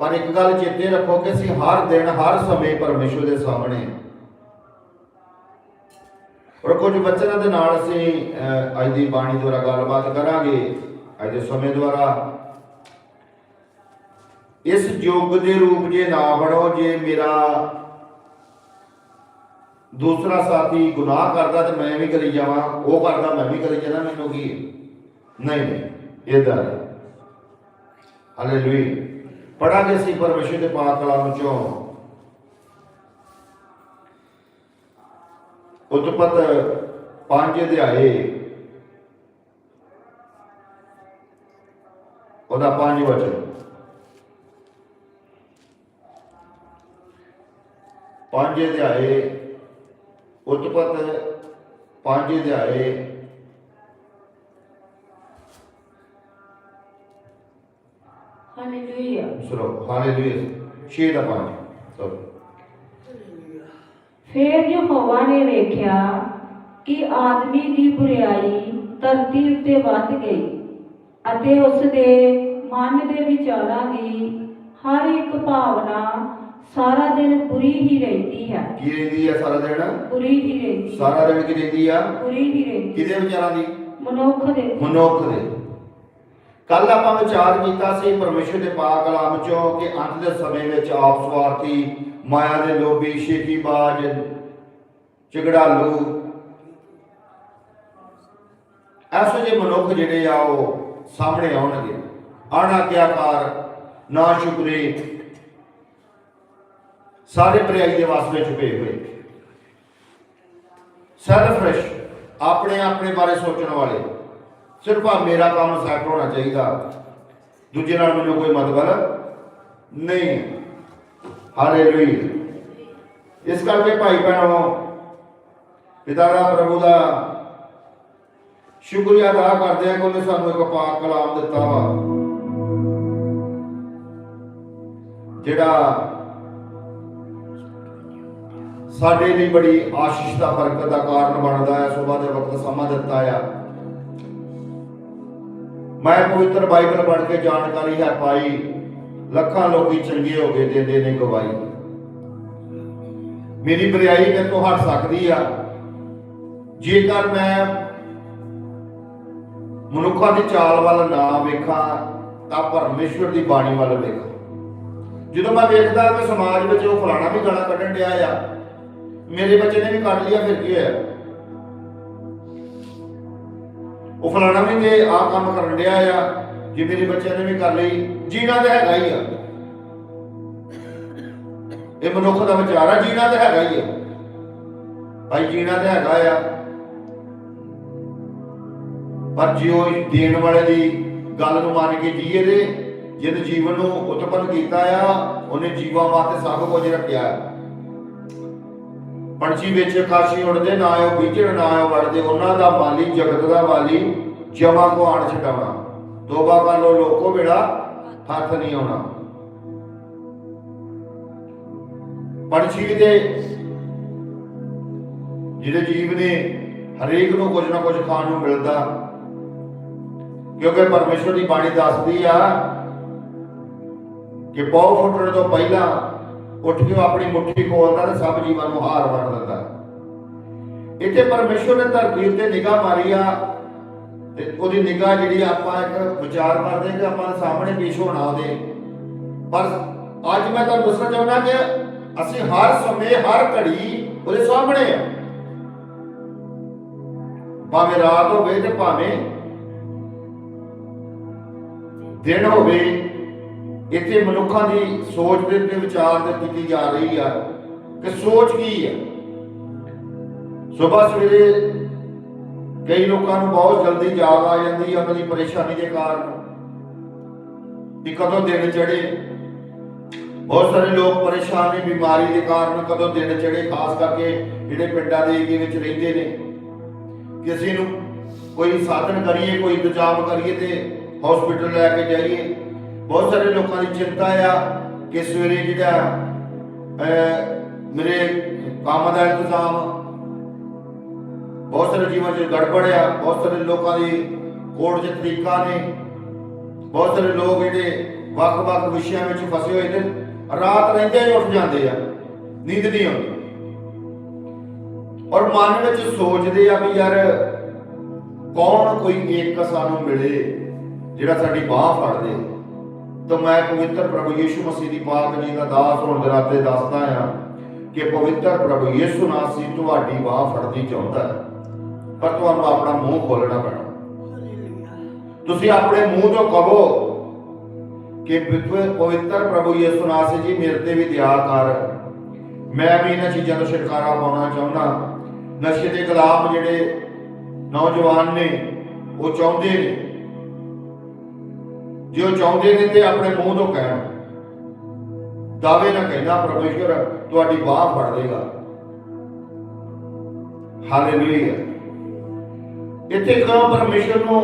ਪਰ ਇੱਕ ਗੱਲ ਚੇਤੇ ਰੱਖੋ ਕਿ ਅਸੀਂ ਹਰ ਦਿਨ, ਹਰ ਸਮੇਂ ਪਰਮੇਸ਼ਰ ਦੇ ਸਾਹਮਣੇ ਹਾਂ। ਔਰ ਕੁਝ ਬੱਚਿਆਂ ਦੇ ਨਾਲ ਅਸੀਂ ਅੱਜ ਦੀ ਬਾਣੀ ਦੁਆਰਾ ਗੱਲਬਾਤ ਕਰਾਂਗੇ, ਅੱਜ ਦੇ ਸਮੇਂ ਦੁਆਰਾ। ਇਸ ਯੁੱਗ ਦੇ ਰੂਪ ਜੇ ਨਾ ਬਣੋ, ਜੇ ਮੇਰਾ ਦੂਸਰਾ ਸਾਥੀ ਗੁਨਾਹ ਕਰਦਾ ਤੇ ਮੈਂ ਵੀ ਕਰੀ ਜਾਵਾਂ, ਉਹ ਕਰਦਾ, ਮੈਂ ਵੀ ਕਰੀ ਜਾਣਾ, ਮੈਨੂੰ ਕੀ ਨਹੀਂ ਨਹੀਂ ਇਦਾਂ ਨਹੀਂ ਹਾਲੇਲੂਇਆ ਪੜਾਂਗੇ ਸੀ ਪਰਮੇਸ਼ਰ ਦੇ ਪਾਕ ਕਲਾਮ ਚੋਂ ਉਤਪਤ ਪੰਜ ਅਧਿਆਏ। ਉਹਦਾ ਪੰਜ ਵਚਨ। ਪੰਜ ਅਧਿਆਏ, ਉਤਪਤ ਪੰਜ ਅਧਿਆਏ। ਸੁਣੋ ਹਾਲੇਲੂਇਆ 6 ਦਾ 5 ਚਲੋ ਫੇਰ ਯਹੋਵਾ ਨੇ ਵੇਖਿਆ ਕਿ ਆਦਮੀ ਦੀ ਬੁਰੀਾਈ ਧਰਤੀ ਉੱਤੇ ਵੱਧ ਗਈ ਅਤੇ ਉਸ ਦੇ ਮਨ ਦੇ ਵਿਚਾਰਾਂ ਦੀ ਹਰ ਇੱਕ ਭਾਵਨਾ ਸਾਰਾ ਦਿਨ ਬੁਰੀ ਹੀ ਰਹਿੰਦੀ ਹੈ। ਕੀ ਰਹਿੰਦੀ ਆ ਸਾਰਾ ਦਿਨ? ਬੁਰੀ ਹੀ ਰਹਿੰਦੀ ਸਾਰਾ ਦਿਨ ਕੀ ਰਹਿੰਦੀ ਆ? ਬੁਰੀ ਹੀ ਰਹਿੰਦੀ ਕਿਹਦੇ ਵਿਚਾਰਾਂ ਦੀ? ਮਨੁੱਖ ਦੇ। ਮਨੁੱਖ ਦੇ। ਕੱਲ ਆਪਾਂ ਵਿਚਾਰ ਕੀਤਾ ਸੀ ਪਰਮੇਸ਼ਰ ਦੇ ਪਾਕ ਕਲਾਮ ਚੋਂ ਕਿ ਅੰਤ ਦੇ ਸਮੇਂ ਵਿੱਚ ਆਪ ਸਵਾਰਥੀ ਮਾਇਆ ਦੇ ਲੋਭੀ ਸ਼ੇਖੀਬਾਜ਼ ਝਗੜਾਲੂ ਐਸੇ ਜਿਹੇ ਮਨੁੱਖ ਜਿਹੜੇ ਆ ਉਹ ਸਾਹਮਣੇ ਆਉਣਗੇ। ਅਣਆਗਿਆਕਾਰ ਨਾ ਸ਼ੁਕਰੇ ਸਾਰੇ ਬੁਰਾਈ ਦੇ ਵਾਸ ਵਿੱਚ ਛੁਪੇ ਹੋਏ। ਸੈਲਫਿਸ਼ ਆਪਣੇ ਆਪਣੇ ਬਾਰੇ ਸੋਚਣ ਵਾਲੇ। ਸਿਰਫ ਆ ਮੇਰਾ ਕੰਮ ਸੈੱਟ ਹੋਣਾ ਚਾਹੀਦਾ। ਦੂਜੇ ਨਾਲ ਮੈਨੂੰ ਕੋਈ ਮਤਲਬ ਨਹੀਂ। ਹਾਲੇਲੂਇਆ ਇਸ ਕਰਕੇ ਭਾਈ ਭੈਣੋ, ਪਿਤਾ ਦਾ, ਪ੍ਰਭੂ ਦਾ ਸ਼ੁਕਰੀਆ ਅਦਾ ਕਰਦੇ ਹਾਂ ਕਿ ਉਹਨੇ ਸਾਨੂੰ ਇੱਕ ਪਾਕ ਕਲਾਮ ਦਿੱਤਾ ਵਾ। ਜਿਹੜਾ ਸਾਡੇ ਲਈ ਬੜੀ ਆਸ਼ੀਸ਼ ਦਾ ਬਰਕਤ ਦਾ ਕਾਰਨ ਬਣਦਾ ਹੈ, ਸਵੇਰ ਦੇ ਵਕਤ ਸਮਾਂ ਦਿੱਤਾ ਆ। ਮੈਂ ਪਵਿੱਤਰ ਬਾਈਬਲ ਪੜ੍ਹ ਕੇ ਜਾਣਕਾਰੀ ਹੈ ਪਾਈ ਲੱਖਾਂ ਲੋਕੀ ਚੰਗੇ ਹੋ ਗਏ ਦਿੰਦੇ ਨੇ ਗਵਾਹੀ। ਮੇਰੀ ਬਰਿਆਈ ਮੇਰੇ ਤੋਂ ਹਟ ਸਕਦੀ ਆ। ਜੇਕਰ ਮੈਂ ਮਨੁੱਖਾਂ ਦੀ ਚਾਲ ਵੱਲ ਨਾ ਵੇਖਾਂ, ਤਾਂ ਪਰਮੇਸ਼ਵਰ ਦੀ ਬਾਣੀ ਵੱਲ ਵੇਖਾਂ। ਜਦੋਂ ਮੈਂ ਵੇਖਦਾ ਕਿ ਸਮਾਜ ਵਿੱਚ ਉਹ ਫਲਾਣਾ ਵੀ ਗਾਲਾਂ ਕੱਢਣ ਡਿਆ ਆ। ਮੇਰੇ ਬੱਚੇ ਨੇ ਵੀ ਕੱਢ ਲਿਆ, ਫਿਰ ਕੀ ਹੋਇਆ? ਉਹ ਫਲਾਣਾ ਵੀ ਤੇ ਆ ਕੰਮ ਕਰਨ ਡਿਆ ਆ, ਜੇ ਮੇਰੇ ਬੱਚਿਆਂ ਨੇ ਵੀ ਕਰ ਲਈ, ਜੀਣਾ ਤਾਂ ਹੈਗਾ ਹੀ ਆ। ਇਹ ਮਨੁੱਖ ਦਾ ਵਿਚਾਰ ਆ, ਜੀਣਾ ਤਾਂ ਹੈਗਾ ਹੀ ਆ। ਭਾਈ, ਜੀਣਾ ਤਾਂ ਹੈਗਾ ਆ। ਪਰ ਜਿਉ ਦੇਣ ਵਾਲੇ ਦੀ ਗੱਲ ਨੂੰ ਮੰਨ ਕੇ ਜੀਏ ਦੇ ਜਿਨ ਜੀਵਨ ਨੂੰ ਉਤਪੰਨ ਕੀਤਾ ਆ, ਉਹਨੇ ਜੀਵਾਂ ਵਾਸਤੇ ਸਭ ਕੁਝ ਰੱਖਿਆ। ਆ ਪੰਛੀ ਵਿੱਚ ਆਕਾਸ਼ੀ ਉੜਦੇ ਨਾ ਉਹ ਬੀਜਣ ਨਾ ਉਹ ਵੜਦੇ, ਉਹਨਾਂ ਦਾ ਮਾਲੀ, ਜਗਤ ਦਾ ਮਾਲੀ, ਜਮਾ ਕੋ ਆਣ ਛਡਾਉਣਾ ਤੋਬਾ ਕਰ ਲੋ ਲੋਕੋ ਬੇੜਾ ਹੱਥ ਨਹੀਂ ਆਉਣਾ। ਪੰਛੀ ਦੇ ਜਿਹੜੇ ਜੀਵ ਨੇ, ਹਰੇਕ ਨੂੰ ਕੁਝ ਨਾ ਕੁਝ ਖਾਣ ਨੂੰ ਮਿਲਦਾ। ਕਿਉਂਕਿ ਪਰਮੇਸ਼ਵਰ ਦੀ ਬਾਣੀ ਦੱਸਦੀ ਆ ਕਿ ਪੌ ਫੁੱਟਣ ਤੋਂ ਪਹਿਲਾਂ ਉੱਠ ਕੇ ਆਪਣੀ ਮੁੱਠੀ ਖੋਲਦਾ ਤੇ ਸਭ ਜੀਵਾਂ ਨੂੰ ਹਾਰ ਵੰਡ ਦਿੰਦਾ ਇੱਥੇ ਪਰਮੇਸ਼ਵਰ ਨੇ ਧਰਤੀ ਉੱਤੇ ਨਿਗਾਹ ਮਾਰੀ ਆ ਤੇ ਉਹਦੀ ਨਿਗਾਹ ਜਿਹੜੀ ਆਪਾਂ ਇੱਕ ਵਿਚਾਰ ਕਰਦੇ ਕਿ ਆਪਾਂ ਸਾਹਮਣੇ ਪੇਸ਼ ਹੋਣਾ ਉਹਦੇ। ਪਰ ਅੱਜ ਮੈਂ ਤੁਹਾਨੂੰ ਦੱਸਣਾ ਚਾਹੁੰਦਾ ਕਿ ਅਸੀਂ ਹਰ ਸਮੇਂ ਹਰ ਘੜੀ ਉਹਦੇ ਸਾਹਮਣੇ ਆ। ਭਾਵੇਂ ਰਾਤ ਹੋਵੇ ਤੇ ਭਾਵੇਂ ਦਿਨ ਹੋਵੇ ਇੱਥੇ ਮਨੁੱਖਾਂ ਦੀ ਸੋਚ ਦੇ ਉੱਤੇ ਵਿਚਾਰ ਦੇ ਕੀਤੀ ਜਾ ਰਹੀ ਆ, ਕਿ ਸੋਚ ਕੀ ਹੈ ਸਵੇਰ ਸਵੇਰੇ ਕਈ ਲੋਕਾਂ ਨੂੰ ਬਹੁਤ ਜਲਦੀ ਜਾਗ ਆ ਜਾਂਦੀ ਹੈ ਉਹਨਾਂ ਦੀ ਪਰੇਸ਼ਾਨੀ ਦੇ ਕਾਰਨ। ਕਿ ਕਦੋਂ ਦਿਨ ਚੜੇ ਬਹੁਤ ਸਾਰੇ ਲੋਕ ਪਰੇਸ਼ਾਨ ਨੇ ਬਿਮਾਰੀ ਦੇ ਕਾਰਨ ਕਦੋਂ ਦਿਨ ਚੜੇ ਖਾਸ ਕਰਕੇ ਜਿਹੜੇ ਪਿੰਡਾਂ ਦੇ ਏਰੀਏ ਵਿੱਚ ਰਹਿੰਦੇ ਨੇ। ਕਿਸੇ ਨੂੰ ਕੋਈ ਸਾਧਨ ਕਰੀਏ, ਕੋਈ ਇੰਤਜ਼ਾਮ ਕਰੀਏ ਤੇ ਹਸਪੀਟਲ ਲੈ ਕੇ ਜਾਈਏ। ਬਹੁਤ ਸਾਰੇ ਲੋਕਾਂ ਦੀ ਚਿੰਤਾ ਆ ਕਿ ਸਵੇਰੇ ਜਿਹੜਾ ਮੇਰੇ ਕੰਮ ਦਾ ਇੰਤਜ਼ਾਮ ਬਹੁਤ ਸਾਰੇ ਜੀਵਨ 'ਚ ਗੜਬੜ ਆ, ਬਹੁਤ ਸਾਰੇ ਲੋਕਾਂ ਦੀ ਕੋਰਟ 'ਚ ਤਰੀਕਾ ਨੇ। ਬਹੁਤ ਸਾਰੇ ਲੋਕ ਜਿਹੜੇ ਵੱਖ-ਵੱਖ ਵਿਸ਼ਿਆਂ ਵਿੱਚ ਫਸੇ ਹੋਏ ਨੇ, ਰਾਤ ਰਹਿੰਦੇ ਹੀ ਉੱਠ ਜਾਂਦੇ ਆ, ਨੀਂਦ ਨਹੀਂ ਆਉਂਦੀ। ਔਰ ਮਨ ਵਿੱਚ ਸੋਚਦੇ ਆ ਵੀ ਯਾਰ, ਕੌਣ ਕੋਈ ਇੱਕ ਸਾਨੂੰ ਮਿਲੇ ਜਿਹੜਾ ਸਾਡੀ ਬਾਹ ਫੜ ਦੇ ਤਾਂ ਮੈਂ ਪਵਿੱਤਰ ਪ੍ਰਭੂ ਯੀਸ਼ੂ ਮਸੀਹ ਦੀ ਪਾਕ ਜੀ ਦਾ ਦਾਸ ਹੋਣ ਦੇ ਨਾਤੇ ਦੱਸਦਾ ਆ ਕਿ ਪਵਿੱਤਰ ਪ੍ਰਭੂ ਯੀਸ਼ੂ ਨਾਸੀ ਤੁਹਾਡੀ ਬਾਹ ਫੜਨੀ ਚਾਹੁੰਦਾ ਹੈ। ਪਰ ਤੁਹਾਨੂੰ ਆਪਣਾ ਮੂੰਹ ਖੋਲਣਾ ਪੈਣਾ। ਤੁਸੀਂ ਆਪਣੇ ਮੂੰਹ ਤੋਂ ਕਹੋ ਕਿ ਪਵਿੱਤਰ ਪ੍ਰਭੂ ਯਿਸੂ ਨਾਸੀ ਜੀ, ਮੇਰੇ ਤੇ ਵੀ ਦਇਆ ਕਰ। ਮੈਂ ਵੀ ਇਹਨਾਂ ਚੀਜ਼ਾਂ ਤੋਂ ਛੁਟਕਾਰਾ ਪਾਉਣਾ ਚਾਹੁੰਦਾ। ਨਸ਼ੇ ਦੇ ਖਿਲਾਫ ਜਿਹੜੇ ਨੌਜਵਾਨ ਨੇ, ਉਹ ਚਾਹੁੰਦੇ ਨੇ। ਜੇ ਉਹ ਚਾਹੁੰਦੇ ਨੇ ਤੇ ਆਪਣੇ ਮੂੰਹ ਤੋਂ ਕਹਿਣ। ਦਾਅਵੇ ਨਾ ਕਹਿੰਦਾ ਪਰਮੇਸ਼ਵਰ ਤੁਹਾਡੀ ਬਾਹ ਫੜ ਲੇਗਾ ਹਾਲੇਲੂਇਆ ਇੱਥੇ ਕਿਉਂ ਪਰਮੇਸ਼ਵਰ ਨੂੰ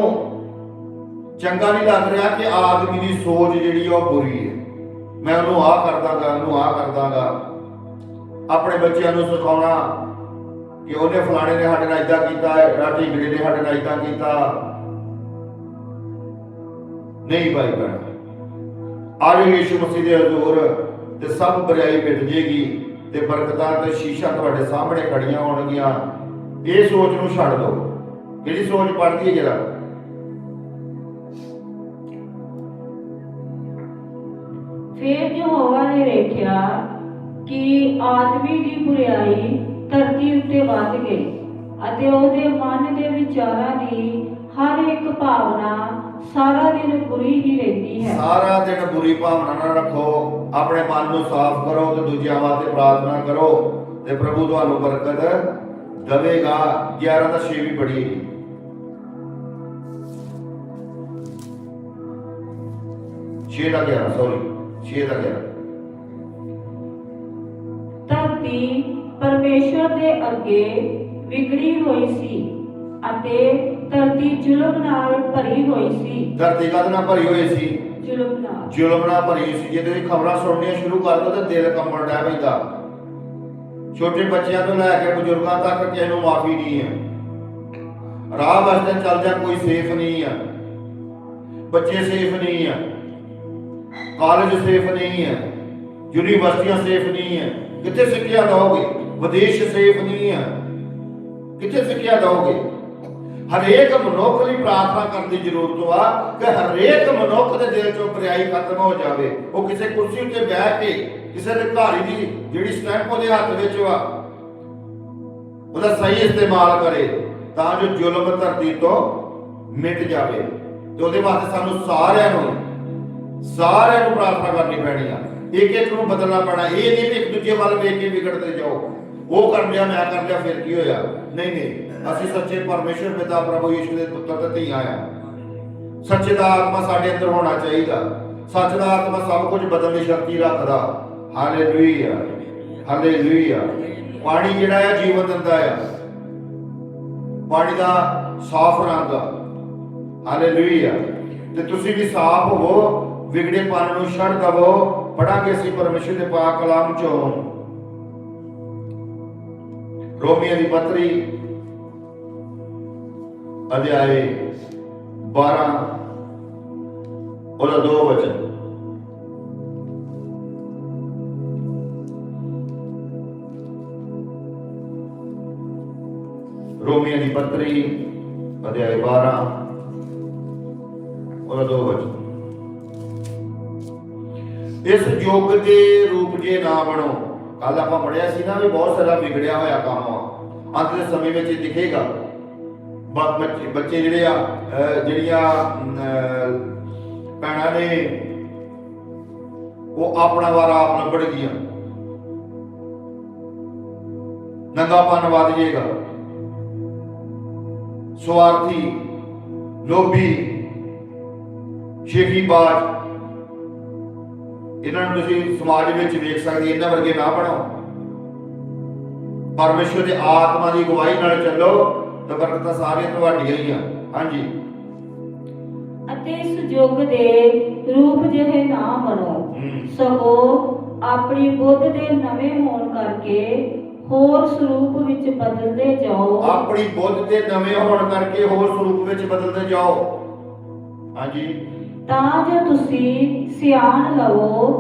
ਚੰਗਾ ਨਹੀਂ ਲੱਗ ਰਿਹਾ ਕਿ ਆਦਮੀ ਦੀ ਸੋਚ ਜਿਹੜੀ ਆ ਉਹ ਬੁਰੀ ਹੈ। ਮੈਂ ਉਹਨੂੰ ਆਹ ਕਰਦਾਗਾ, ਉਹਨੂੰ ਆਹ ਕਰਦਾਗਾ। ਆਪਣੇ ਬੱਚਿਆਂ ਨੂੰ ਸਿਖਾਉਣਾ ਕਿ ਉਹਨੇ ਫਲਾਣੇ ਨੇ ਸਾਡੇ ਨਾਲ ਇਦਾਂ ਕੀਤਾ ਹੈ ਰਾਤੀ ਗੜੇ ਨੇ ਸਾਡੇ ਨਾਲ ਇਦਾਂ ਕੀਤਾ। ਨਹੀਂ ਭਾਈ ਭੈਣ। ਆਜੋ ਯੀਸ਼ੂ ਮਸੀਹ ਦੇ ਹਜ਼ੂਰ ਤੇ ਸਭ ਬੁਰਾਈ ਮਿਟ ਜੇਗੀ ਤੇ ਬਰਕਤਾਂ ਤੇ ਸ਼ੀਸ਼ਾ ਤੁਹਾਡੇ ਸਾਹਮਣੇ ਖੜੀਆਂ ਹੋਣਗੀਆਂ। ਇਹ ਸੋਚ ਨੂੰ ਛੱਡ ਦਿਓ। ਜਿਹੜੀ ਸੋਚ ਪੜਦੀ ਹੈ ਜਰਾ? ਫਿਰ ਯਹੋਵਾ ਨੇ ਵੇਖਿਆ ਕਿ ਆਦਮੀ ਦੀ ਬੁਰਾਈ ਧਰਤੀ ਉੱਤੇ ਵੱਧ ਗਈ ਅਤੇ ਉਹਦੇ ਮਨ ਦੇ ਵਿਚਾਰਾਂ ਦੀ ਹਰ ਇੱਕ ਭਾਵਨਾ ਸਾਰਾ ਦਿਨ ਬੁਰੀ ਹੀ ਰਹਿੰਦੀ ਹੈ। ਸਾਰਾ ਦਿਨ ਬੁਰੀ ਭਾਵਨਾ ਨਾ ਰੱਖੋ ਆਪਣੇ ਮਨ ਨੂੰ ਸਾਫ਼ ਕਰੋ ਤੇ ਦੂਜਿਆਂ ਵਾਸਤੇ ਪ੍ਰਾਰਥਨਾ ਕਰੋ ਤੇ ਪ੍ਰਭੂ ਤੁਹਾਨੂੰ ਬਰਕਤ ਦੇਵੇਗਾ। 11 ਦਾ 6 ਵੀ ਬੜੀ ਹੈ 6 ਦਾ 11 ਸੌਰੀ 6 ਦਾ 11 ਧਰਤੀ ਪਰਮੇਸ਼ਵਰ ਦੇ ਅੱਗੇ ਵਿਗੜੀ ਹੋਈ ਸੀ ਅਤੇ ਧਰਤੀ ਜ਼ੁਲਮ ਨਾਲ ਭਰੀ ਹੋਈ ਸੀ। ਧਰਤੀ ਕਦ ਨਾਲ ਭਰੀ ਹੋਈ ਸੀ? ਜ਼ੁਲਮ ਨਾਲ। ਜ਼ੁਲਮ ਨਾਲ ਭਰੀ ਹੋਈ ਸੀ। ਜੇ ਤੁਸੀਂ ਖਬਰਾਂ ਸੁਣਨੀਆਂ ਸ਼ੁਰੂ ਕਰ ਦੋ ਤਾਂ ਦਿਲ ਕੰਬਣ ਡੈ ਪੈਂਦਾ। ਛੋਟੇ ਬੱਚਿਆਂ ਤੋਂ ਲੈ ਕੇ ਬਜ਼ੁਰਗਾਂ ਤੱਕ ਕਿਸੇ ਨੂੰ ਮਾਫੀ ਨਹੀਂ ਹੈ। ਰਾਹ ਵਸਦੇ ਚੱਲਦਿਆਂ ਕੋਈ ਸੇਫ ਨਹੀਂ ਹੈ। ਬੱਚੇ ਸੇਫ ਨਹੀਂ ਹੈ। ਕਾਲਜ ਸੇਫ ਨਹੀਂ ਹੈ। ਯੂਨੀਵਰਸਿਟੀਆਂ ਸੇਫ ਨਹੀਂ ਹੈ। ਕਿੱਥੇ ਸਿੱਖਿਆ ਦਓਗੇ? ਵਿਦੇਸ਼ ਸੇਫ ਨਹੀਂ ਹੈ। ਕਿੱਥੇ ਸਿੱਖਿਆ ਦਓਗੇ? ਹਰੇਕ ਮਨੁੱਖ ਲਈ ਪ੍ਰਾਰਥਨਾ ਕਰਨ ਦੀ ਜ਼ਰੂਰਤ ਵਾ ਕਿ ਹਰੇਕ ਮਨੁੱਖ ਦੇ ਦਿਲ ਚੋਂ ਬੁਰਾਈ ਖਤਮ ਹੋ ਜਾਵੇ। ਉਹ ਕਿਸੇ ਕੁਰਸੀ ਉੱਤੇ ਬਹਿ ਕੇ, ਕਿਸੇ ਦੇ ਘਾਰੀ ਦੀ ਜਿਹੜੀ ਸਟੈਂਪ ਉਹਦੇ ਹੱਥ ਵਿੱਚ ਵਾ, ਉਹਦਾ ਸਹੀ ਇਸਤੇਮਾਲ ਕਰੇ, ਤਾਂ ਜੋ ਜ਼ੁਲਮ ਧਰਤੀ ਤੋਂ ਮਿਟ ਜਾਵੇ। ਤੇ ਉਹਦੇ ਵਾਸਤੇ ਸਾਨੂੰ ਸਾਰਿਆਂ ਨੂੰ ਸਾਰਿਆਂ ਨੂੰ ਪ੍ਰਾਰਥਨਾ ਕਰਨੀ ਪੈਣੀ ਆ। ਇੱਕ ਇੱਕ ਨੂੰ ਬਦਲਣਾ ਪੈਣਾ। ਇਹ ਨਹੀਂ ਵੀ ਇੱਕ ਦੂਜੇ ਵੱਲ ਵੇਖ ਕੇ ਵਿਗੜਦੇ ਜਾਓ। ਉਹ ਕਰ ਲਿਆ ਮੈਂ ਕਰ ਲਿਆ ਫਿਰ ਕੀ ਹੋਇਆ? ਨਹੀਂ ਨਹੀਂ। ਅਸੀਂ ਸੱਚੇ ਪਰਮੇਸ਼ਰ ਪਿਤਾ ਪ੍ਰਭੂ ਯਿਸੂ ਦੇ ਪੁੱਤਰ ਤੇ ਧੀਆਂ ਆ। ਸੱਚੇ ਦਾ ਆਤਮਾ ਸਾਡੇ ਅੰਦਰ ਹੋਣਾ ਚਾਹੀਦਾ। ਸੱਚ ਦਾ ਆਤਮਾ ਸਭ ਕੁਝ ਬਦਲਣ ਦੀ ਸ਼ਕਤੀ ਰੱਖਦਾ। ਹਾਲੇਲੂਇਆ ਹਾਲੇਲੂਇਆ ਪਾਣੀ ਜਿਹੜਾ ਆ, ਜੀਵਨ ਦਿੰਦਾ ਆ। ਪਾਣੀ ਦਾ ਸਾਫ਼ ਰੰਗ ਹਾਲੇਲੂਇਆ ਤੇ ਤੁਸੀਂ ਵੀ ਸਾਫ਼ ਹੋਵੋ, ਵਿਗੜੇ ਪਨ ਨੂੰ ਛੱਡ ਦਵੋ। ਪੜਾਂਗੇ ਅਸੀਂ ਪਰਮੇਸ਼ਰ ਦੇ ਪਾਕ ਕਲਾਮ ਚੋਂ। ਰੋਮੀਆਂ ਦੀ ਪੱਤਰੀ ਅਧਿਆਏ 12 ਉਹਦਾ ਦੋ ਵਚਨ। ਰੋਮੀਆਂ ਦੀ ਪੱਤਰੀ ਅਧਿਆਏ 12 ਉਹਦਾ ਦੋ ਵਚਨ। ਇਸ ਯੁੱਗ ਦੇ ਰੂਪ ਜੇ ਨਾ ਬਣੋ। ਕੱਲ ਆਪਾਂ ਪੜਿਆ ਸੀ ਨਾ ਵੀ ਬਹੁਤ ਸਾਰਾ ਵਿਗੜਿਆ ਹੋਇਆ ਕੰਮ। ਆ ਅੰਤ ਦੇ ਸਮੇਂ ਵਿੱਚ ਦਿਖੇਗਾ। ਬੱਚੇ ਬੱਚੇ ਜਿਹੜੇ ਆ ਜਿਹੜੀਆਂ ਅਹ, ਭੈਣਾਂ ਨੇ ਉਹ ਆਪਣਾ ਵਾਰਾ ਆਪ ਲੱਭੜ ਗਈਆਂ। ਨੰਗਾਪਨ ਵੱਧ ਜਾਏਗਾ। ਸਵਾਰਥੀ ਲੋਭੀ ਸ਼ੇਖੀ ਬਾਜ। ਇਹਨਾਂ ਨੂੰ ਤੁਸੀਂ ਸਮਾਜ ਵਿੱਚ ਵੇਖ ਸਕਦੇ ਇਹਨਾਂ ਵਰਗੇ ਨਾ ਬਣੋ ਪਰਮੇਸ਼ਵਰ ਦੇ ਆਤਮਾ ਦੀ ਗਵਾਹੀ ਨਾਲ ਚੱਲੋ। ਤਾਂ ਬਰਕਤਾਂ ਸਾਰੀਆਂ ਤੁਹਾਡੀਆਂ ਹੀ ਆ। ਹਾਂਜੀ। ਅਤੇ ਇਸ ਯੁੱਗ ਦੇ ਰੂਪ ਜਿਹੇ ਨਾ ਬਣੋ। ਸਗੋਂ ਆਪਣੀ ਬੁੱਧ ਦੇ ਨਵੇਂ ਹੋਣ ਕਰਕੇ ਹੋਰ ਸਰੂਪ ਵਿੱਚ ਬਦਲਦੇ ਜਾਓ। ਆਪਣੀ ਬੁੱਧ ਦੇ ਨਵੇਂ ਹੋਣ ਕਰਕੇ ਹੋਰ ਸਰੂਪ ਵਿੱਚ ਬਦਲਦੇ ਜਾਓ। ਹਾਂਜੀ। ਤਾਂ ਜੋ ਤੁਸੀਂ ਸਿਆਣ ਲਵੋ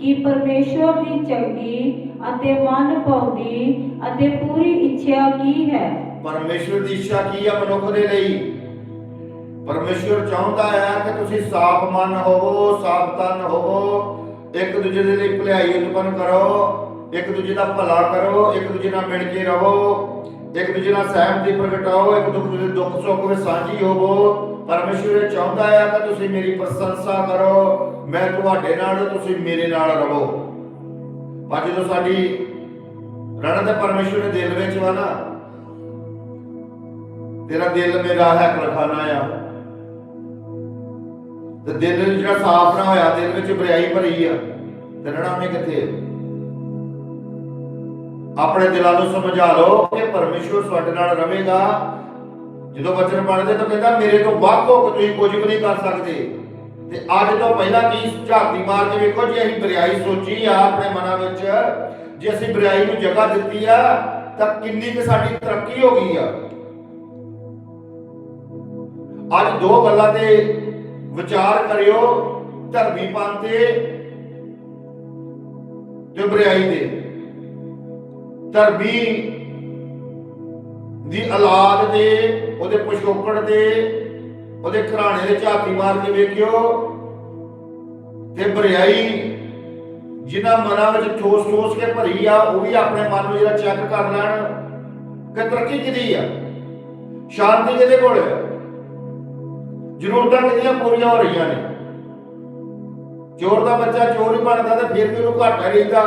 ਕਿ ਪਰਮੇਸ਼ਵਰ ਦੀ ਚੰਗੀ ਅਤੇ ਮਨ ਪਾਉਂਦੀ ਅਤੇ ਪੂਰੀ ਇੱਛਾ ਕੀ ਹੈ। ਪਰਮੇਸ਼ਵਰ ਦੀ ਇੱਛਾ ਕੀ ਆ ਮਨੁੱਖ ਦੇ ਲਈ? ਪਰਮੇਸ਼ਵਰ ਚਾਹੁੰਦਾ ਹੈ ਕਿ ਤੁਸੀਂ ਸਾਫ਼ ਮਨ ਹੋਵੋ, ਸਾਫ਼ ਤਨ ਹੋਵੋ। ਇੱਕ ਦੂਜੇ ਦੇ ਲਈ ਭਲਾਈ ਉਤਪੰਨ ਕਰੋ, ਇੱਕ ਦੂਜੇ ਦਾ ਭਲਾ ਕਰੋ, ਇੱਕ ਦੂਜੇ ਨਾਲ ਮਿਲ ਕੇ ਰਹੋ। ਇੱਕ ਦੂਜੇ ਨਾਲ ਸਹਿਮਤੀ ਪ੍ਰਗਟਾਓ ਇੱਕ ਦੂਜੇ ਦੇ ਦੁੱਖ ਸੁੱਖ ਵਿੱਚ ਸਾਂਝੀ ਹੋਵੋ। ਪਰਮੇਸ਼ਵਰ ਚਾਹੁੰਦਾ ਹੈ ਕਿ ਤੁਸੀਂ ਮੇਰੀ ਪ੍ਰਸ਼ੰਸਾ ਕਰੋ, ਮੈਂ ਤੁਹਾਡੇ ਨਾਲ, ਤੁਸੀਂ ਮੇਰੇ ਨਾਲ ਰਹੋ। ਪਰ ਜਦੋਂ ਸਾਡੀ ਰਣ ਤੇ ਪਰਮੇਸ਼ਵਰ ਦੇ ਦਿਲ ਵਿੱਚ ਵਾ ਨਾ ਤੇਰਾ ਦਿਲ ਮੇਰਾ ਹੈ ਕਲਖਾਨਾ ਆ। ਤੇ ਦਿਲ ਜਿਹੜਾ ਸਾਫ਼ ਨਾ ਹੋਇਆ, ਦਿਲ ਵਿੱਚ ਬੁਰਾਈ ਭਰੀ ਆ, ਤੇ ਰੜਾਵੇਂ ਕਿੱਥੇ ਆਪਣੇ ਦਿਲਾਂ ਨੂੰ ਸਮਝਾ ਲਓ ਕਿ ਪਰਮੇਸ਼ਵਰ ਤੁਹਾਡੇ ਨਾਲ ਰਵੇਗਾ ਜਦੋਂ ਵਚਨ ਪੜ੍ਹਦੇ ਤਾਂ ਕਹਿੰਦਾ, ਮੇਰੇ ਤੋਂ ਵੱਖ ਹੋ ਕੇ ਤੁਸੀਂ ਕੁਝ ਵੀ ਨਹੀਂ ਕਰ ਸਕਦੇ। ਤੇ ਅੱਜ ਤੋਂ ਪਹਿਲਾਂ ਕੀ ਝਾਤੀ ਮਾਰ ਕੇ ਵੇਖੋ, ਜੇ ਅਸੀਂ ਬੁਰਾਈ ਸੋਚੀ ਆ ਆਪਣੇ ਮਨਾਂ ਵਿੱਚ, ਜੇ ਅਸੀਂ ਬਰਿਆਈ ਨੂੰ ਜਗ੍ਹਾ ਦਿੱਤੀ ਆ, ਤਾਂ ਕਿੰਨੀ ਕਿ ਸਾਡੀ ਤਰੱਕੀ ਹੋ ਗਈ ਆ। ਅੱਜ ਦੋ ਗੱਲਾਂ ਤੇ ਵਿਚਾਰ ਕਰਿਓ ਧਰਮੀ ਤੇ ਤੇ ਬੁਰਾਈ ਦੇ ਧਰਮੀ ਦੀ ਔਲਾਦ ਦੇ ਉਹਦੇ ਪਿਛੋਕੜ ਦੇ ਉਹਦੇ ਘਰਾਣੇ ਦੇ ਝਾਤੀ ਮਾਰ ਕੇ ਵੇਖਿਓ ਤੇ ਬੁਰਾਈ ਜਿਨ੍ਹਾਂ ਮਨਾਂ ਵਿੱਚ ਠੋਸ ਠੋਸ ਕੇ ਭਰੀ ਆ, ਉਹ ਵੀ ਆਪਣੇ ਮਨ ਨੂੰ ਜਿਹੜਾ ਚੈੱਕ ਕਰ ਲੈਣ, ਕਿ ਤਰੱਕੀ ਕਿਹਦੀ ਆ? ਸ਼ਾਂਤੀ ਕਿਹਦੇ ਕੋਲ? ਹੈ ਜ਼ਰੂਰਤਾਂ ਕਿਹਦੀਆਂ ਪੂਰੀਆਂ ਹੋ ਰਹੀਆਂ ਨੇ। ਚੋਰ ਦਾ ਬੱਚਾ ਚੋਰ ਹੀ ਬਣਦਾ ਤੇ ਫਿਰ ਵੀ ਉਹਨੂੰ ਘਾਟਾ ਰਹਿੰਦਾ।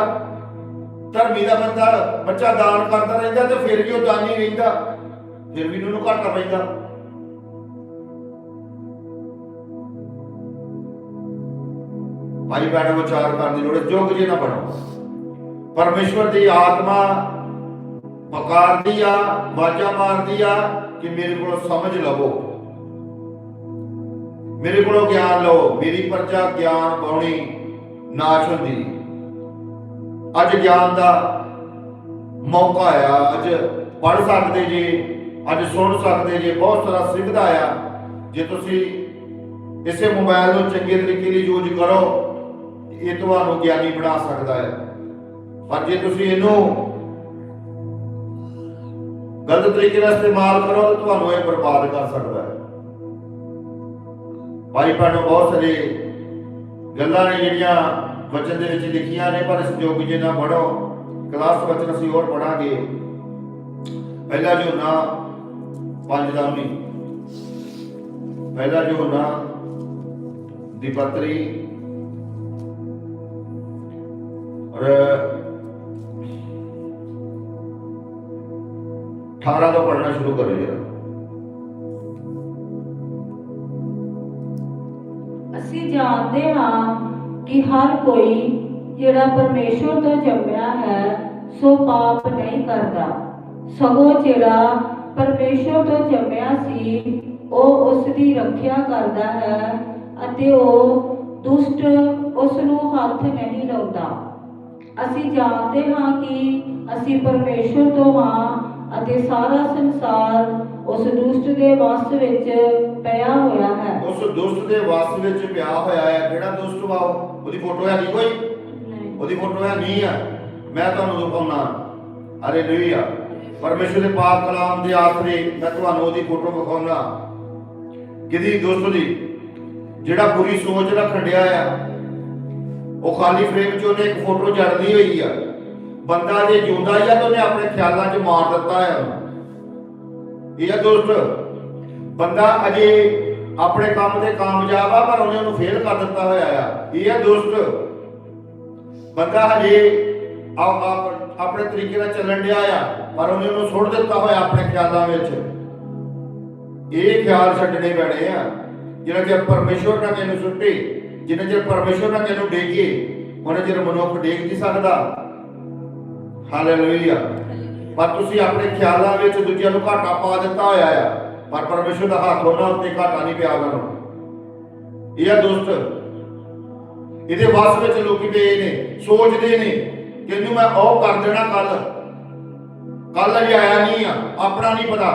ਧਰਮੀ ਦਾ ਬੰਦਾ ਬੱਚਾ ਦਾਨ ਕਰਦਾ ਰਹਿੰਦਾ ਤੇ ਫਿਰ ਵੀ ਉਹ ਦਾਨੀ ਰਹਿੰਦਾ। ਫਿਰ ਵੀ ਉਹਨੂੰ ਘਾਟਾ ਪੈਂਦਾ ਭਾਈ ਭੈਣੋ ਵਿਚਾਰ ਕਰਨ ਦੀ ਲੋੜ ਹੈ, ਜੋ ਕੁਝ ਨਾ ਬਣੋ। ਪਰਮੇਸ਼ਵਰ ਦੀ ਆਤਮਾ ਪਕਾਰਦੀ ਆ ਬਾਜਾ ਮਾਰਦੀ ਆ ਕਿ ਮੇਰੇ ਕੋਲੋਂ ਸਮਝ ਲਵੋ। ਮੇਰੇ ਕੋਲੋਂ ਗਿਆਨ ਲਓ, ਮੇਰੀ ਪਰਜਾ ਗਿਆਨ ਪਾਉਣੀ ਨਾਸ਼ ਹੁੰਦੀ। ਅੱਜ ਗਿਆਨ ਦਾ ਮੌਕਾ ਆ, ਅੱਜ ਪੜ ਸਕਦੇ ਜੇ, ਅੱਜ ਸੁਣ ਸਕਦੇ ਜੇ, ਬਹੁਤ ਸਾਰਾ ਸਿੱਖਦਾ ਆ। ਜੇ ਤੁਸੀਂ ਇਸੇ ਮੋਬਾਈਲ ਨੂੰ ਚੰਗੇ ਤਰੀਕੇ ਲਈ ਯੂਜ਼ ਕਰੋ, ਇਹ ਤੁਹਾਨੂੰ ਗਿਆਨੀ ਬਣਾ ਸਕਦਾ ਹੈ। ਪਰ ਜੇ ਤੁਸੀਂ ਇਹਨੂੰ ਗਲਤ ਤਰੀਕੇ ਨਾਲ ਇਸਤੇਮਾਲ ਕਰੋ, ਤਾਂ ਤੁਹਾਨੂੰ ਇਹ ਬਰਬਾਦ ਕਰ ਸਕਦਾ ਹੈ। ਭਾਈ ਭੈਣੋ ਬਹੁਤ ਸਾਰੇ ਗੱਲਾਂ ਨੇ ਜਿਹੜੀਆਂ ਵਚਨ ਦੇ ਵਿੱਚ ਲਿਖੀਆਂ ਨੇ, ਪਰ ਇਸ ਜੋਗ ਜੇ ਨਾ ਪੜੋ ਕਲਾਸ ਵਚਨ ਅਸੀਂ ਹੋਰ ਪੜਾਂਗੇ ਪਹਿਲਾ ਜੋ ਨਾ ਪੰਜ ਦਾ ਨਹੀਂ ਪਹਿਲਾ ਜੋ ਨਾ ਦੀ ਪੱਤਰੀ ਔਰ 18 ਤੋਂ ਪੜਨਾ ਸ਼ੁਰੂ ਕਰੋ ਜਰਾ। ਅਸੀਂ ਜਾਣਦੇ ਹਾਂ ਕਿ ਹਰ ਕੋਈ ਜਿਹੜਾ ਪਰਮੇਸ਼ਵਰ ਤੋਂ ਜੰਮਿਆ ਹੈ, ਸੋ ਪਾਪ ਨਹੀਂ ਕਰਦਾ। ਸਗੋਂ ਜਿਹੜਾ ਪਰਮੇਸ਼ਵਰ ਤੋਂ ਜੰਮਿਆ ਸੀ, ਉਹ ਉਸ ਦੀ ਰੱਖਿਆ ਕਰਦਾ ਹੈ ਅਤੇ ਉਹ ਦੁਸ਼ਟ ਉਸ ਨੂੰ ਹੱਥ ਨਹੀਂ ਲਾਉਂਦਾ। ਅਸੀਂ ਜਾਣਦੇ ਹਾਂ ਕਿ ਅਸੀਂ ਪਰਮੇਸ਼ਵਰ ਤੋਂ ਹਾਂ ਅਤੇ ਸਾਰਾ ਸੰਸਾਰ ਉਸ ਦੁਸ਼ਟ ਦੇ ਵਸ ਵਿੱਚ ਪਿਆ ਹੋਇਆ ਹੈ। ਉਸ ਦੁਸ਼ਟ ਦੇ ਵਸ ਵਿੱਚ ਪਿਆ ਹੋਇਆ ਹੈ। ਕਿਹੜਾ ਦੁਸ਼ਟ ਵਾ ਉਹ? ਉਹਦੀ ਫੋਟੋ ਹੈ ਨਹੀਂ ਕੋਈ? ਨਹੀਂ। ਉਹਦੀ ਫੋਟੋ ਹੈ ਨਹੀਂ ਆ। ਮੈਂ ਤੁਹਾਨੂੰ ਦਿਖਾਉਣਾ। ਹਾਲੇਲੂਇਆ ਪਰਮੇਸ਼ਰ ਦੇ ਪਾਕ ਕਲਾਮ ਦੇ ਆਸਰੇ ਮੈਂ ਤੁਹਾਨੂੰ ਉਹਦੀ ਫੋਟੋ ਵਿਖਾਉਣਾ। ਕਿਹਦੀ? ਦੁਸ਼ਟ ਦੀ। ਜਿਹੜਾ ਬੁਰੀ ਸੋਚ ਰੱਖਣ ਡਿਆ ਆ। ਉਹ ਖਾਲੀ ਫਰੇਮ 'ਚ ਉਹਨੇ ਇੱਕ ਫੋਟੋ ਜੜਦੀ ਹੋਈ ਆ। ਬੰਦਾ ਜੇ ਜਿਉਂਦਾ ਹੀ ਆ ਤਾਂ ਉਹਨੇ ਆਪਣੇ ਖਿਆਲਾਂ 'ਚ ਮਾਰ ਦਿੱਤਾ ਆ। ਇਹ ਆ ਦੋਸਤ ਬੰਦਾ ਅਜੇ ਆਪਣੇ ਕੰਮ ਤੇ ਕਾਮਯਾਬ ਆ, ਪਰ ਉਹਨੇ ਉਹਨੂੰ ਫੇਲ ਕਰ ਦਿੱਤਾ ਹੋਇਆ ਆ। ਇਹ ਆ ਦੋਸਤ ਬੰਦਾ ਹਜੇ ਆਪਣੇ ਤਰੀਕੇ ਨਾਲ ਚੱਲਣ ਡਿਆ ਆ, ਪਰ ਉਹਨੇ ਉਹਨੂੰ ਸੁੱਟ ਦਿੱਤਾ ਹੋਇਆ ਆਪਣੇ ਖਿਆਲਾਂ ਵਿੱਚ। ਇਹ ਖਿਆਲ ਛੱਡਣੇ ਪੈਣੇ ਆ। ਜਿਹੜਾ ਜੇ ਪਰਮੇਸ਼ਵਰ ਨਾਲ ਕਿਨੂੰ ਸੁੱਟੇ, ਜਿੰਨਾ ਚਿਰ ਪਰਮੇਸ਼ਵਰ ਨਾਲ ਕਿਨੂੰ ਡੇਗੀਏ ਉਹਨੇ ਚਿਰ ਮਨੁੱਖ ਡੇਗ ਨਹੀਂ ਸਕਦਾ। ਹਾਲੇਲੂਇਆ ਪਰ ਤੁਸੀਂ ਆਪਣੇ ਖਿਆਲਾਂ ਵਿੱਚ ਦੂਜਿਆਂ ਨੂੰ ਘਾਟਾ ਪਾ ਦਿੱਤਾ ਹੋਇਆ ਆ। ਪਰ ਪਰਮੇਸ਼ਵਰ ਦਾ ਹੱਥ ਉਹਨਾਂ ਉੱਤੇ ਘਾਟਾ ਨਹੀਂ ਪਿਆ ਉਹਨਾਂ ਨੂੰ। ਇਹ ਆ ਦੋਸਤ ਇਹਦੇ ਵਾਸ ਵਿੱਚ ਲੋਕੀ ਪਏ ਨੇ ਸੋਚਦੇ ਨੇ ਕਿ ਇਹਨੂੰ ਮੈਂ ਉਹ ਕਰ ਦੇਣਾ ਕੱਲ ਕੱਲ ਅਜੇ ਆਇਆ ਨਹੀਂ ਆ ਆਪਣਾ ਨਹੀਂ ਪਤਾ।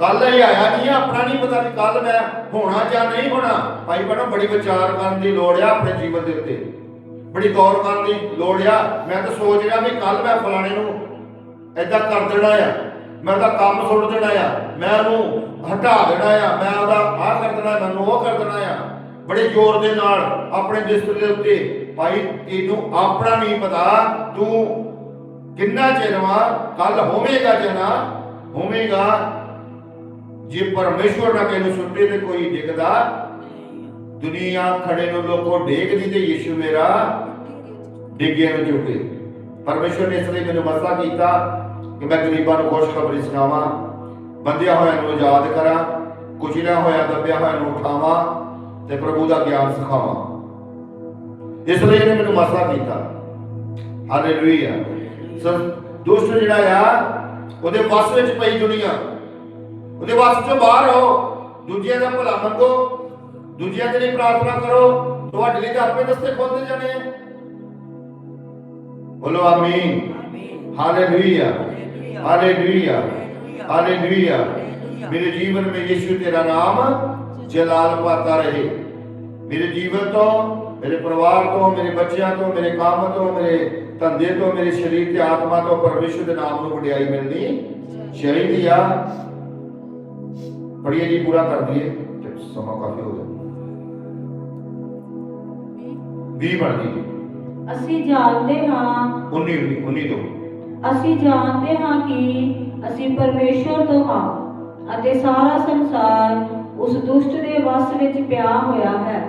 ਕੱਲ ਹੀ ਆਇਆ ਨਹੀਂ ਆ, ਆਪਣਾ ਨਹੀਂ ਪਤਾ ਵੀ ਕੱਲ ਮੈਂ ਹੋਣਾ ਜਾਂ ਨਹੀਂ ਹੋਣਾ। ਭਾਈ ਬੜਾ ਬੜੀ ਵਿਚਾਰ ਕਰਨ ਦੀ ਲੋੜ ਆ ਆਪਣੇ ਜੀਵਨ ਦੇ ਉੱਤੇ। ਬੜੀ ਗੌਰ ਕਰਨ ਦੀ ਲੋੜ ਆ। ਮੈਂ ਤਾਂ ਸੋਚ ਰਿਹਾ ਵੀ ਕੱਲ ਮੈਂ ਫਲਾਣੇ ਨੂੰ ਏਦਾਂ ਕਰ ਦੇਣਾ ਆ। ਮੈਂ ਉਹਦਾ ਕੰਮ ਸੁੱਟ ਦੇਣਾ ਆ। ਮੈਂ ਉਹਨੂੰ ਹਟਾ ਦੇਣਾ ਆ। ਮੈਂ ਉਹਦਾ ਆਹ ਕਰ ਦੇਣਾ, ਮੈਨੂੰ ਉਹ ਕਰ ਦੇਣਾ ਆ। ਬੜੇ ਜ਼ੋਰ ਦੇ ਨਾਲ ਆਪਣੇ ਬਿਸਤਰੇ ਦੇ ਉੱਤੇ, ਭਾਈ, ਤੈਨੂੰ ਆਪਣਾ ਨਹੀਂ ਪਤਾ, ਤੂੰ ਕਿੰਨਾ ਚਿਰ ਕੱਲ ਹੋਵੇਗਾ ਜਾਂ ਹੋਵੇਗਾ। ਜੇ ਪਰਮੇਸ਼ਵਰ ਨਾ ਕਿਸੇ ਸੁੱਟੇ ਤੇ ਕੋਈ ਡਿੱਗਦਾ ਦੁਨੀਆ ਖੜੇ ਨੂੰ ਲੋਕੋ ਡੇਗਦੀ ਤੇ ਯਿਸੂ ਮੇਰਾ। ਡਿੱਗੇ ਨੂੰ ਚੁੱਕੇ ਪਰਮੇਸ਼ਵਰ ਨੇ ਇਸ ਲਈ ਮੈਨੂੰ ਮਸਲਾ ਕੀਤਾ ਕਿ ਮੈਂ ਗਰੀਬਾਂ ਨੂੰ ਖੁਸ਼ਖਬਰੀ ਸੁਣਾਵਾਂ, ਬੰਦਿਆ ਹੋਇਆਂ ਨੂੰ ਆਜ਼ਾਦ ਕਰਾਂ ਕੁਚਲਿਆ ਹੋਇਆ ਦੱਬਿਆ ਹੋਇਆ ਨੂੰ ਉਠਾਵਾਂ ਤੇ ਪ੍ਰਭੂ ਦਾ ਗਿਆਨ ਸਿਖਾਵਾਂ। ਇਸ ਲਈ ਇਹਨੇ ਮੈਨੂੰ ਮਸਲਾ ਕੀਤਾ। ਹਾਲੇਲੂਇਆ ਸੋ ਦੁਸ਼ਟ ਜਿਹੜਾ ਆ, ਉਹਦੇ ਵਸ ਵਿੱਚ ਪਈ ਦੁਨੀਆ। ਉਹਦੇ ਵਸ ਤੋਂ ਬਾਹਰ ਹੋ ਦੂਜਿਆਂ ਦਾ ਭਲਾ ਮੰਗੋ। ਦੂਜਿਆਂ ਦੇ ਲਈ ਪ੍ਰਾਰਥਨਾ ਕਰੋ, ਤੁਹਾਡੇ ਲਈ ਤਾਂ ਆਪੇ ਰਸਤੇ ਖੁੱਲਦੇ ਜਾਣੇ ਆ। ਬੋਲੋ ਆਮੀਨ। ਹਾਲੇਲੂਇਆ। ਹਾਲੇਲੂਇਆ। ਹਾਲੇਲੂਇਆ। ਮੇਰੇ ਜੀਵਨ ਵਿੱਚ ਯਿਸੂ ਤੇਰਾ ਨਾਮ ਜਲਾਲ ਪਾਤਾ ਰਹੇ। ਮੇਰੇ ਜੀਵਨ ਤੋਂ, ਮੇਰੇ ਪਰਿਵਾਰ ਤੋਂ, ਮੇਰੇ ਬੱਚਿਆਂ ਤੋਂ, ਮੇਰੇ ਕੰਮ ਤੋਂ, ਮੇਰੇ ਧੰਦੇ ਤੋਂ, ਮੇਰੇ ਸਰੀਰ ਤੇ ਆਤਮਾ ਤੋਂ ਪਰਮੇਸ਼ਰ ਦੇ ਨਾਮ ਨੂੰ ਵਡਿਆਈ ਮਿਲਣੀ ਚਾਹੀਦੀ ਆ। ਪੜੀਏ ਜੀ, ਪੂਰਾ ਕਰ ਦਈਏ ਸਮਾਂ ਕਾਫੀ ਹੋ ਗਿਆ 20 ਪੜ ਦਈਏ ਅਸੀਂ ਜਾਣਦੇ ਹਾਂ। 19 19 19 ਤੋਂ। ਅਸੀਂ ਜਾਣਦੇ ਹਾਂ ਕਿ ਅਸੀਂ ਪਰਮੇਸ਼ਵਰ ਤੋਂ ਹਾਂ ਅਤੇ ਸਾਰਾ ਸੰਸਾਰ ਉਸ ਦੁਸ਼ਟ ਦੇ ਵਸ ਵਿੱਚ ਪਿਆ ਹੋਇਆ ਹੈ।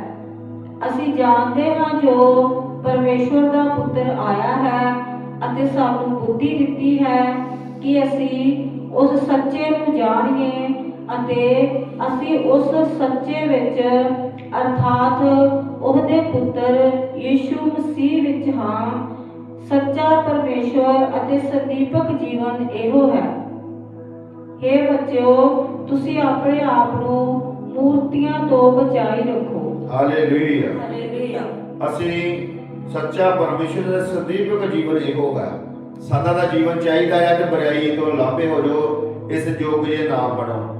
ਅਸੀਂ ਜਾਣਦੇ ਹਾਂ ਜੋ ਪਰਮੇਸ਼ਵਰ ਦਾ ਪੁੱਤਰ ਆਇਆ ਹੈ ਅਤੇ ਸਾਨੂੰ ਬੁੱਧੀ ਦਿੱਤੀ ਹੈ ਕਿ ਅਸੀਂ ਉਸ ਸੱਚੇ ਨੂੰ ਜਾਣੀਏ ਅਤੇ ਅਸੀਂ ਉਸ ਸੱਚੇ ਵਿੱਚ ਅਰਥਾਤ ਉਹਦੇ ਪੁੱਤਰ ਯੀਸ਼ੂ ਮਸੀਹ ਵਿੱਚ ਹਾਂ ਸੱਚਾ ਪਰਮੇਸ਼ਵਰ ਅਤੇ ਸੰਦੀਪਕ ਜੀਵਨ ਇਹੋ ਹੈ। हे ਬੱਚਿਓ ਤੁਸੀਂ ਆਪਣੇ ਆਪ ਨੂੰ ਮੂਰਤੀਆਂ ਤੋਂ ਬਚਾਈ ਰੱਖੋ। ਹਾਲੇਲੂਇਆ। ਹਾਲੇਲੂਇਆ। ਅਸੀਂ ਸੱਚਾ ਪਰਮੇਸ਼ਰ ਦਾ ਸਦੀਪਕ ਜੀਵਨ ਇਹੋ ਹੈ। ਸਾਡਾ ਦਾ ਜੀਵਨ ਚਾਹੀਦਾ ਹੈ ਤੇ ਬੁਰਾਈ ਤੋਂ ਲਾਭੇ ਹੋ ਜੋ ਇਸ ਜੋਗ ਜੇ ਨਾ ਬਣੋ।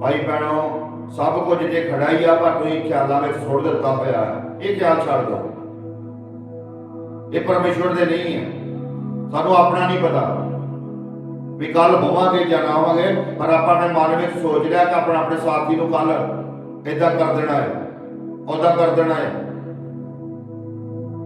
ਭਾਈ ਭੈਣੋ ਸਭ ਕੁਝ ਜੇ ਖੜਾ ਹੀ ਆ, ਪਰ ਤੁਸੀਂ ਖਿਆਲਾਂ ਵਿੱਚ ਸੁੱਟ ਦਿੱਤਾ ਹੋਇਆ ਇਹ ਖਿਆਲ ਛੱਡ ਦਿਓ। ਇਹ ਪਰਮੇਸ਼ਵਰ ਦੇ ਨਹੀਂ ਹੈ। ਸਾਨੂੰ ਆਪਣਾ ਨਹੀਂ ਪਤਾ ਵੀ ਕੱਲ ਹੋਵਾਂਗੇ ਜਾਂ ਨਾ ਹੋਵਾਂਗੇ, ਪਰ ਆਪਾਂ ਨੇ ਮਨ ਵਿੱਚ ਸੋਚ ਲਿਆ ਕਿ ਆਪਣਾ ਆਪਣੇ ਸਾਥੀ ਨੂੰ ਕੱਲ ਇਦਾਂ ਕਰ ਦੇਣਾ ਹੈ। ਉਹਦਾ ਕਰ ਦੇਣਾ ਹੈ।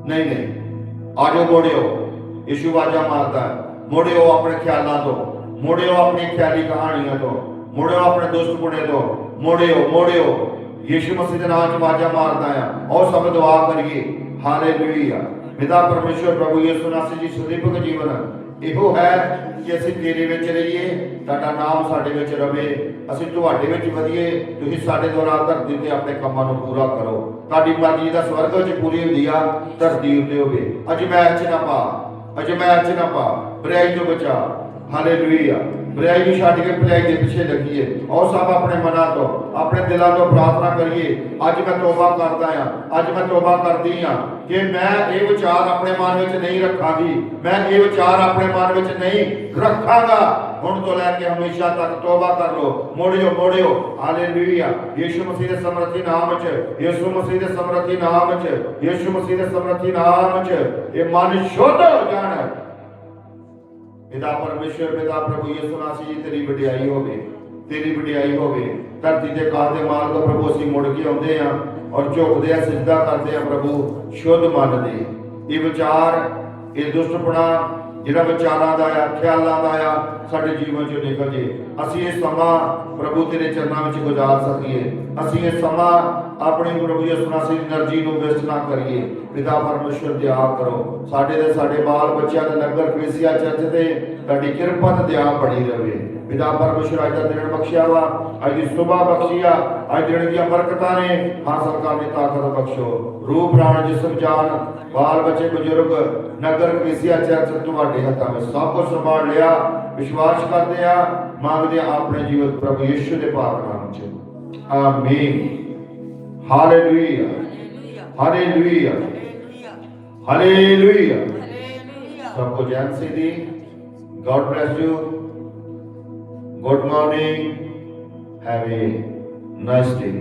ਨਹੀਂ ਨਹੀਂ। ਆਜੋ ਮੋੜਿਓ। ਯਿਸੂ ਵਾਜਾ ਮਾਰਦਾ ਹੈ। ਮੋੜਿਓ ਆਪਣੇ ਖਿਆਲਾਂ ਤੋਂ। ਮੋੜਿਓ ਆਪਣੀ ਖਿਆਲੀ ਕਹਾਣੀਆਂ ਤੋਂ। ਮੋੜਿਓ ਆਪਣੇ ਦੁਸ਼ਟ ਪੁਣੇ ਤੋਂ। ਮੋੜਿਓ ਮੋੜਿਓ। ਯਿਸੂ ਮਸੀਹ ਦੇ ਨਾਮ 'ਚ ਵਾਜਾ ਮਾਰਦਾ ਆ। ਆਓ ਸਭ ਦੁਆ ਕਰੀਏ। ਹਾਲੇਲੂਇਆ। ਪਿਤਾ ਪਰਮੇਸ਼ਵਰ ਪ੍ਰਭੂ ਯਿਸੂ ਨਾਸੀ ਜੀ ਸੁਦੀਪਕ ਜੀਵਨ। ਇਹੋ ਹੈ ਕਿ ਅਸੀਂ ਤੇਰੇ ਵਿੱਚ ਰਹੀਏ, ਤੁਹਾਡਾ ਨਾਮ ਸਾਡੇ ਵਿੱਚ ਰਵੇ। ਅਸੀਂ ਤੁਹਾਡੇ ਵਿੱਚ ਵਧੀਏ। ਤੁਸੀਂ ਸਾਡੇ ਦੁਆਰਾ ਧਰਤੀ ਤੇ ਆਪਣੇ ਕੰਮਾਂ ਨੂੰ ਪੂਰਾ ਕਰੋ। ਤੁਹਾਡੀ ਮਰਜ਼ੀ ਦਾ ਸਵਰਗ ਵਿੱਚ ਪੂਰੀ ਹੁੰਦੀ ਆ, ਧਰਤੀ ਉੱਤੇ ਹੋਵੇ। ਅੱਜ ਮੈਚ ਨਾ ਪਾ। ਅੱਜ ਮੈਚ ਨਾ ਪਾ। ਬੁਰਾਈ ਤੋਂ ਬਚਾ। ਹਾਲੇਲੂਇਆ। ਬੁਰਾਈ ਨੂੰ ਛੱਡ ਕੇ ਭਲਾਈ ਦੇ ਪਿੱਛੇ ਲੱਗੀਏ ਔਰ ਸਭ ਆਪਣੇ ਮਨਾਂ ਤੋਂ ਆਪਣੇ ਦਿਲਾਂ ਤੋਂ ਪ੍ਰਾਰਥਨਾ ਕਰੀਏ ਅੱਜ ਮੈਂ ਤੋਬਾ ਕਰਦਾ ਆ ਅੱਜ ਮੈਂ ਤੋਬਾ ਕਰਦੀ ਆ ਕਿ ਮੈਂ ਇਹ ਵਿਚਾਰ ਆਪਣੇ ਮਨ ਵਿੱਚ ਨਹੀਂ ਰੱਖਾਂਗੀ ਮੈਂ ਇਹ ਵਿਚਾਰ ਆਪਣੇ ਮਨ ਵਿੱਚ ਨਹੀਂ ਰੱਖਾਂਗਾ ਹੁਣ ਤੋਂ ਲੈ ਕੇ ਹਮੇਸ਼ਾ ਤੱਕ ਤੋਬਾ ਕਰ ਲੋ ਮੋੜਿਓ ਮੋੜਿਓ ਹਾਲੇਲੂਇਆ ਯੀਸ਼ੂ ਮਸੀਹ ਦੇ ਸਮਰਥੀ ਨਾਮ ਵਿੱਚ ਯੀਸ਼ੂ ਮਸੀਹ ਦੇ ਸਮਰਥੀ ਨਾਮ ਵਿੱਚ ਯੀਸ਼ੂ ਮਸੀਹ ਦੇ ਸਮਰਥੀ ਨਾਮ ਵਿੱਚ ਇਹ ਮਨ ਸ਼ੁੱਧ ਹੋ ਜਾਣ ਪਿਤਾ ਪਰਮੇਸ਼ਰ ਪਿਤਾ ਪ੍ਰਭੂ ਯਿਸੂ ਮਸੀਹ ਜੀ, ਤੇਰੀ ਵਡਿਆਈ ਹੋਵੇ, ਤੇਰੀ ਵਡਿਆਈ ਹੋਵੇ। ਧਰਤੀ ਦੇ ਕਾਲ ਦੇ ਮਾਲਕ ਪ੍ਰਭੂ, ਅਸੀਂ ਮੁੜ ਕੇ ਆਉਂਦੇ ਆ ਔਰ ਝੁਕਦੇ ਆ ਸਿਜਦਾ ਕਰਦੇ ਆ ਪ੍ਰਭੂ, ਸ਼ੁੱਧ ਮੰਨਦੇ ਇਹ ਵਿਚਾਰ, ਇਹ ਦੁਸ਼ਟਪਣਾ ਜਿਹੜਾ ਵਿਚਾਰਾਂ ਦਾ ਆ, ਖਿਆਲਾਂ ਦਾ ਆ, ਸਾਡੇ ਜੀਵਨ ਚੋਂ ਨਿਕਲ ਜੇ। ਅਸੀਂ ਇਹ ਸਮਾਂ ਪ੍ਰਭੂ ਤੇਰੇ ਚਰਨਾਂ ਵਿੱਚ ਗੁਜ਼ਾਰ ਸਕੀਏ। ਅਸੀਂ ਇਹ ਸਮਾਂ ਆਪਣੀ ਪ੍ਰਭੂ ਯਿਸੂ ਮਸੀਹ એનર્ਜੀ ਨੂੰ ਵੇਸਟ ਨਾ ਕਰੀਏ। ਪਿਤਾ ਪਰਮੇਸ਼ਰ ਦਿਆ ਕਰੋ। ਸਾਡੇ ਤੇ ਸਾਡੇ ਬਾਲ ਬੱਚਿਆਂ ਦੇ ਨਗਰ ਕ੍ਰਿਸੀਆ, ਚਰਚ ਤੇ ਤੁਹਾਡੀ ਕਿਰਪਾ ਤੇ ਦਿਆ ਬਣੀ ਰਵੇ। ਪਿਤਾ ਪਰਮੇਸ਼ਰ ਅੱਜ ਦਾ ਦਿਨ ਬਖਸ਼ਿਆ ਵਾ। ਅੱਜ ਸਵੇਰ ਬਖਸ਼ਿਆ ਅੱਜ ਦਿਨ ਦੀਆਂ ਬਰਕਤਾਂ ਨੇ ਹਾਸਲ ਕਰਨ ਦੀ ਤਾਕਤ ਬਖਸ਼ੋ। ਰੂਹ ਪ੍ਰਾਣ ਜਿਸਮ ਜਾਨ ਬਾਲ ਬੱਚੇ, ਬਜ਼ੁਰਗ, ਨਗਰ, ਕ੍ਰਿਸੀਆ, ਚਰਚ ਤੁਹਾਡੇ ਹੱਥਾਂ ਵਿੱਚ ਸਭ ਕੁਝ ਸੰਭਾਲ ਲਿਆ। ਵਿਸ਼ਵਾਸ ਕਰਦੇ ਆ। ਮੰਗਦੇ ਆ ਆਪਣੇ ਜੀਵਨ ਪ੍ਰਭੂ ਯਿਸੂ ਦੇ ਪਾਕ ਨਾਮ 'ਚ। ਆਮੀਨ। ਹਾਲੇਲੂਇਆ ਹਾਲੇਲੂਇਆ ਹਾਲੇਲੂਇਆ ਸਭ ਕੋ ਜੈਨ ਸੀ ਦੀ God bless you good morning have a nice day